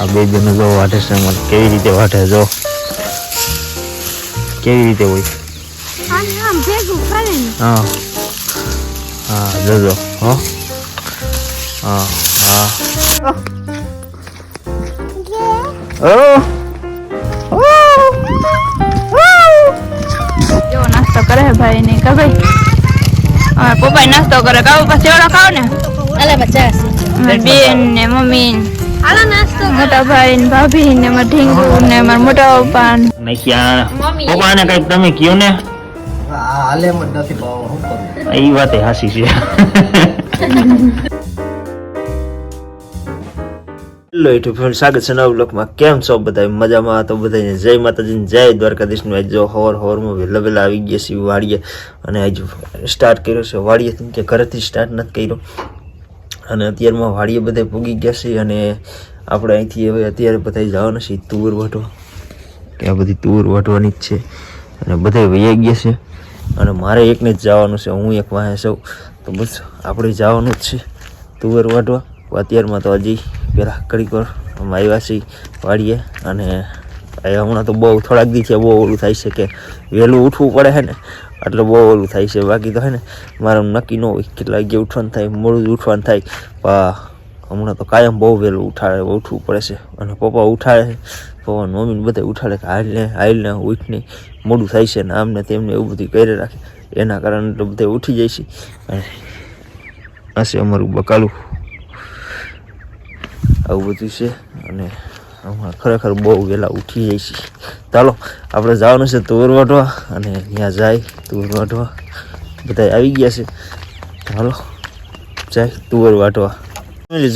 આ બે જણો જો વાટે છે કેવી રીતે વાટે જો. કેવી રીતે હોય? હા. હા જોજો હો. હા હા. ઓ! નાસ્તો કરે ભાઈ ને કે ભાઈ? પપ્પા નાસ્તો કરે કાવ પછી સેવડો ખાવ ને? અલે અમારા બેન ને મમ્મી. ને મોટા ભાઈ ને ભાભી ને અમારા ઢીંગુ ને અમારા મોટા પપ્પા ને. નાખ્યા પપ્પાને કંઈક તમે કયો ને? હાલે એમ નથી ભાવ શું કરું? એ વાત હાસી છે. હેલો યુટ્યુબ ફ્રેન્ડ સ્વાગત છે નવા બ્લોકમાં કેમ છો બધા? મજામાં? તો બધાને જય માતાજી ને જય દ્વારકાધીશનું આજ જો હોર હોરમાં વહેલા વહેલા આવી ગયા છીએ વાડીએ. અને આજ સ્ટાર્ટ કર્યો છે વાડીએ કે ઘરેથી સ્ટાર્ટ નથી કર્યો. અને અત્યારમાં વાડીએ બધા પૂગી ગયા છે અને આપણે અહીંથી હવે અત્યારે બધા જવાના છીએ તુર વાટવા કે આ બધી તુર વાટવાની જ છે. અને બધા વૈયા ગયા છે. અને મારે એકને જ જવાનું છે. હું એક વાહે સૌ. તો બસ આપણે જવાનું જ છે તુવેર વાટવા અત્યારમાં તો હજી પહેલાં ઘડીક વાર આવ્યા છીએ વાડીએ. અને હમણાં તો બહુ થોડાક દીથી બહુ ઓલું થાય છે કે વહેલું ઉઠવું પડે છે ને. એટલે બહુ ઓલું થાય છે. બાકી તો હે ને, મારે નક્કી ન હોય કેટલા વાગે ઉઠવાનું થાય, મોડું ઉઠવાનું થાય. પા, હમણાં તો કાયમ બહુ વહેલું ઉઠાડે, ઉઠવું પડે છે. અને પપ્પા ઉઠાડે પપ્પાને પપ્પા મમ્મીને બધા ઉઠાડે કે હાલ ને હાલ ને ઉઠ નહીં. મોડું થાય છે ને આમને તેમને એવું બધું કરી રાખે. એના કારણે તો બધા ઉઠી જાય છે. અને આ છે અમારું બકાલું. આવું બધું છે. અને હમણાં ખરેખર બહુ વહેલા ઉઠી જાય છે. ચાલો આપણે જવાનું છે તુર વાટવા અને ત્યાં જાય તુર વાટવા બધા આવી ગયા છે. ચાલો જાય તુવેર વાટવા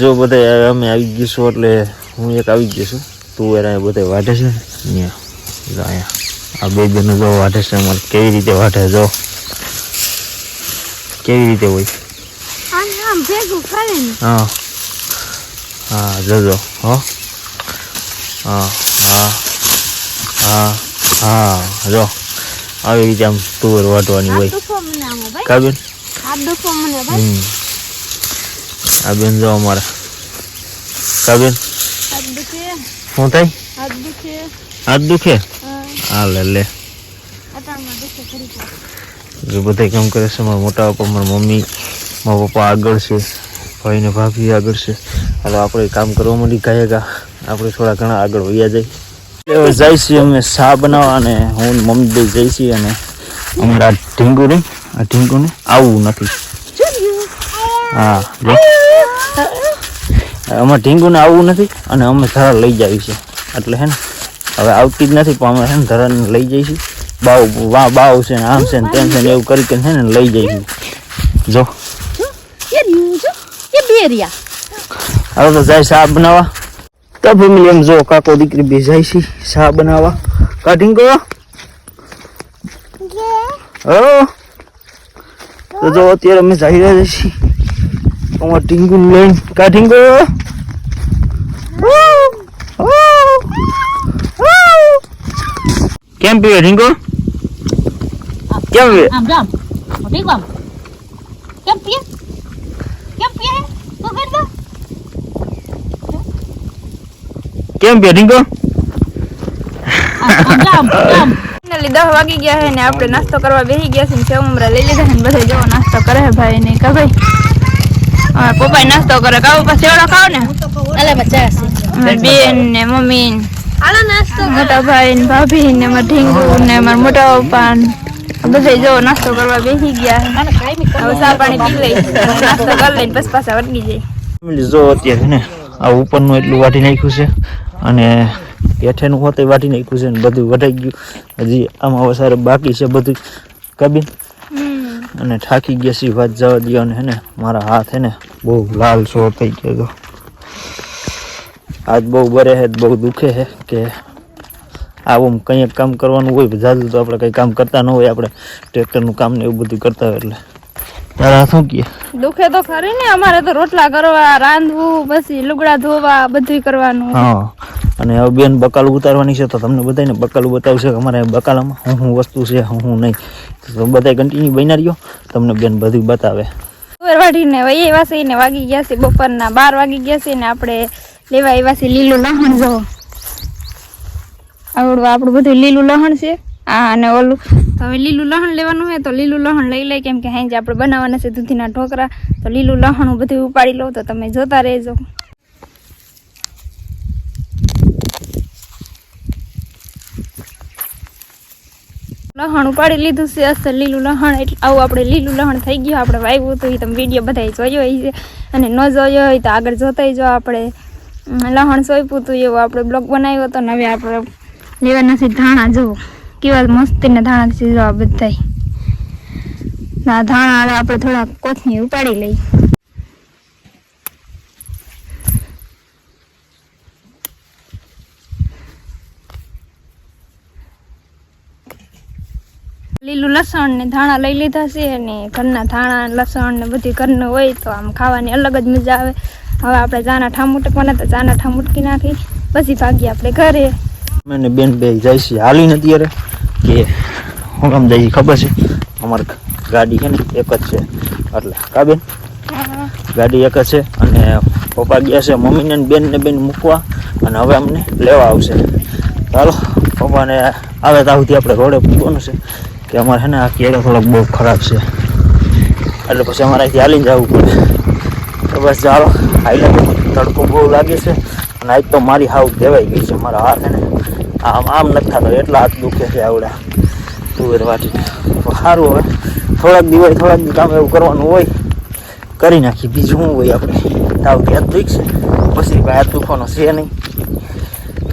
જો બધા અમે આવી ગઈશું એટલે હું એક આવી ગયો છું. તુવેર અહીંયા બધા વાટે છે. અહીંયા અહીંયા. આ બે જણો જો વાટે છે. અમારે કેવી રીતે વાટે જો. કેવી રીતે હોય? હા. હા જજો હો. હા હા હા હા જો આવી રીતે આમ તુવેર વાટવાની હોય કાબેન આ બેન જો અમારે કાબેન શું થાય હાથ દુખે હા, લે લે. ખરી બધા કામ કરે છે મારા મોટા પપ્પા મારા મમ્મી મારા પપ્પા આગળ છે ભાઈ ને ભાભી આગળ છે હાલો આપણે કામ કરવા માંડી ગયા ગા આપણે થોડા ઘણા આગળ વયા જઈએ. જાય છીએ અમે શા બનાવવા અને હું મમ્મી જઈ છીએ અને અમારા ઢીંગુ નહીં આ ઢીંગુ ને આવવું નથી. હા જો ઢીંગુને ઢીંગુ આવવું નથી અને અમે ધરા લઈ જાય છે. એટલે હે ને હવે આવતી જ નથી પણ અમે હે ને ધરાને લઈ જઈશું બાવ વા બાવ છે ને આમ છે ને તેમ છે ને એવું કરી કરીને હે ને લઈ જઈશું જો. હવે તો જાય સાહેબ બનાવવા? તો ફેમિલી એમ જો કાકો દીકરી બેસાય છે શા બનાવવા? કાઢી ગયો હો? તો જો અત્યારે અમે જઈ રહ્યા છીએ. અમાર ટીંગુ લઈને કાઢી ગયો કેમ પીવે ઢીંગો? કેમ પીવે? કેમ પીએ? કેમ પીએ? તો કર દો કેમ પીવે ઢીંગો આમ જામ જામ Finally દસ વાગી ગયા છે ને આપણે નાસ્તો કરવા બેસી ગયા છે ને સેવ મમરા લઈ લીધા છે ને બધા જેવો નાસ્તો કરે છે ભાઈ ને કે ભાઈ? અમારા પપ્પા નાસ્તો કરે કાવ પછી સેવડો ખાવ ને? અલે પચાસ બેન ને મમ્મી ને. મોટા ભાઈ ને ભાભી ને અમારા ઢીંગુ ને મારા મોટા પપ્પા ને. બધા જો નાસ્તો કરવા બેસી ગયા હવે ચા પાણી પી લઈ. નાસ્તો કરી લઈને પછી પાછા વટકી જાય. જો અત્યારે ને આ ઉપરનું એટલું વાટી નાખ્યું છે. અને હેઠેનું હોતે વાટી નાખ્યું છે ને બધું વઢાઈ ગયું. હજી આમાં વસારે બાકી છે બધું કબીન. અને થાકી ગયા છે વાત જવા દો હે ને. મારા હાથ હે ને બહુ લાલ સો થઈ ગયો તો. આજ બહુ બરે છે બહુ દુખે છે કે આવું કંઈક કામ કરવાનું હોય જાદુ તો આપણે કંઈ કામ કરતા ન હોય આપણે. ટ્રેક્ટરનું કામ ને એવું બધું કરતા હોય એટલે. તારા શું કે દુખે તો ખરી ને અમારે તો રોટલા કરવા રાંધવું પછી લુગડા ધોવા બધું કરવાનું. હા અને હવે બેન બકાલ ઉતારવાની છે તો તમને બધાને બકાલ બતાવશે કે અમારે બકાલામાં હું હું વસ્તુ છે હું હું નહીં. તો બધા કન્ટિન્યુ બની રહ્યો તમને બેન બધું બતાવે. વાઢીને વહી આવ્યા છે ને વાગી ગયા છે બપોરના બાર વાગી ગયા છે ને આપણે લેવા એવા છે લીલું લહણ જો આવડું આપણું બધું લીલું લહણ છે. અને ઓલું તો હવે લીલું લહણ લેવાનું હોય તો લીલું લહણ લઈ લઈ કેમ કે હાંજે આપણે બનાવવાના છે દૂધીના ઢોકરા, તો લીલું લહણ બધું ઉપાડી લઉં, તો તમે જોતા રહેજો. લહણ ઉપાડી લીધું છે અસર લીલું લહણ, એટલે આવું આપણે લીલું લહણ થઈ ગયું, આપણે વાવ્યું હતું એ તમે વીડિયો બધા જોયો હોય છે, અને ન જોયો હોય તો આગળ જોતા જો આપણે લહણ સોંપ્યું હતું એવો આપણે બ્લોગ બનાવ્યો હતો, ને હવે આપણે લેવાના છે ધાણા, જુઓ. કેવા મસ્તીના ધાણા છે બધાય. ના, ધાણા હવે આપણે થોડા કોથમી ઉપાડી લઈ લીલું લસણ ને ધાણા લઈ લીધા છે અને ઘરના ધાણા લસણ ને બધું ઘરનું હોય તો આમ ખાવાની અલગ જ મજા આવે. હવે આપણે ચાના ઠામ ઉટકવાના તો ચાના ઠામ ઉટકી નાખી. પછી ભાગીએ આપણે ઘરે. બેન બે જાય છે. હાલીને અત્યારે કે હું કામ જઈ ખબર છે? અમારી ગાડી છે ને, એક જ છે. એટલે કાબેન ગાડી એક જ છે અને પપ્પા ગયા છે મમ્મીને બેનને બેન મૂકવા અને હવે અમને લેવા આવશે. ચાલો પપ્પાને આવે ત્યાં સુધી આપણે રોડે પૂછવાનું છે કે અમારે છે ને આ કેળો થોડોક બહુ ખરાબ છે. એટલે પછી અમારે અહીંથી હાલીને જવું પડે. તો બસ ચાલો, હાઈલા તડકો બહુ લાગે છે અને આજ તો મારી હાવ દેવાઈ ગઈ છે. મારા હાથ ને આમ આમ નથી થતો, એટલા હાથ દુખે છે આવડા. તુવેર વાટી તો સારું હવે. થોડાક દિવસ, થોડાક દી કામ એવું કરવાનું હોય, કરી નાખી બીજું શું હોય આપણે? તાવ ત્યાં દુખ છે પછી ભાઈ હાથ દુખવાનો છે નહીં.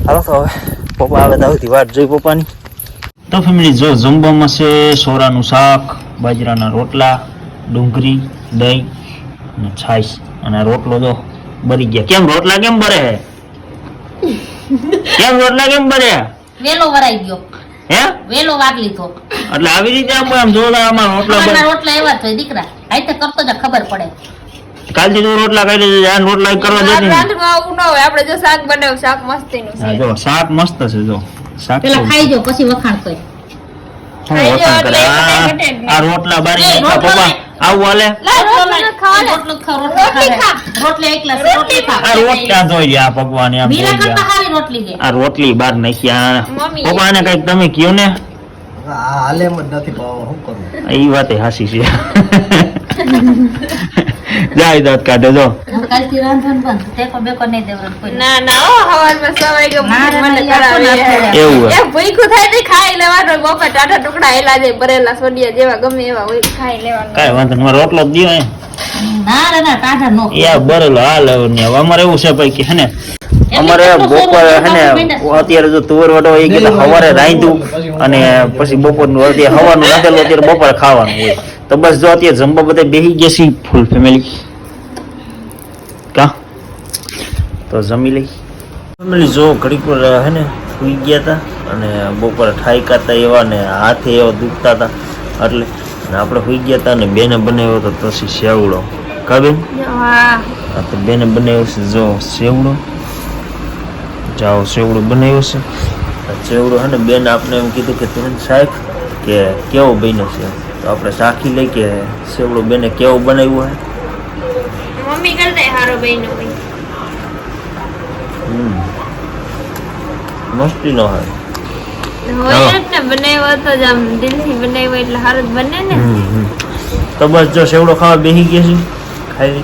હાલો તો હવે, પપ્પા આવે તાવથી વાટ જોઈ પપ્પાની. તો ફેમિલી જો જમવામાં છે, સોરાનું શાક, બાજરાના રોટલા, ડુંગળી, દહીં અને છાશ. અને રોટલો જો બરી ગયા. કેમ? રોટલા કેમ બરે કેમ રોટલા કેમ બને? વેલો વરાઈ ગયો. હે? વેલો વાર લીધો. એટલે આવી રીતે આમ આમ જોતા આમાં રોટલા બને. રોટલા એવા જ હોય દીકરા. આઈ તે કરતો જ ખબર પડે. કાલથી તું રોટલા ખાઈ લેજે આ રોટલા કરવા રાત જતી ને. રાતમાં આવું ન હોય આપણે જો શાક બનાવ શાક મસ્તીનું છે. જો શાક મસ્ત છે જો. શાક પેલા ખાઈ જો પછી વખાણ કરી. આ- નહીં. રોટલા બારી પપ્પા. આવું હાલે? રોટલો એકલા રોટલી ખા. આ રોટલા આ ભગવાન આમ રોટલી છે. આ રોટલી બાર નાખ્યા મમ્મી. પપ્પા ને કંઈક તમે કયો ને? આ હાલે એમ જ નથી ભાવ શું કરું? એ વાતે હાસી છે. જાય દાંત કાઢે જો. કાલથી રાંધણ બંધ ટેકો બેકો નહીં દેવાનું કોઈ ના ના ઓ હવારમાં સવાઈ ગયો ના, ના, મને કરાવે ઈ આખો નાખો. એવું એ ભૂખ્યું થાય તો ખાઈ લેવાનું બપોર ટાટા ટુકડા એલા જાય ભરેલા સોડિયા જેવા ગમે એવા હોય ખાઈ લેવાનું. કાંઈ વાંધો નહીં રોટલો જ દ્યો એ ના ના ના નો યા બરેલો હાલ ને અમારે એવું છે ભાઈ કે હે ને અમારે બપોરે હે ને અત્યારે જો તુવર વડો એ ગયેલા સવારે રાંધ્યું અને પછી બપોરનું અત્યારે હવાનું રાંધેલું અત્યારે બપોરે ખાવાનું હોય. તો બસ જો અત્યારે જમવા બધા બેસી ગયા છીએ ફૂલ ફેમિલી કા? તો જમી લઈ ફેમિલી જો ઘડીક પર હે ને સુઈ ગયા હતા અને બપોરે ઠાઈકા હતા એવા ને હાથે એવા દુખતા હતા એટલે અને આપણે સુઈ ગયા હતા અને બેને બનાવ્યો હતો પછી સેવડો કા બેન? હા. તો બેને બનાવ્યો છે જો સેવડો જાઓ સેવડું બનાવ્યો છે. સેવડું હે ને બેન આપણે એમ કીધું કે તું શાક કે કેવો બન્યો છે? તો આપણે શાખી લઈ કે સેવડું બેને કેવો બનાવ્યું હે? મમ્મી કરતા હારો બન્યો હોય. મસ્તી નો હમ. તો બસ જો સેવડો ખાવા બેસી ગયા છે ખાઈ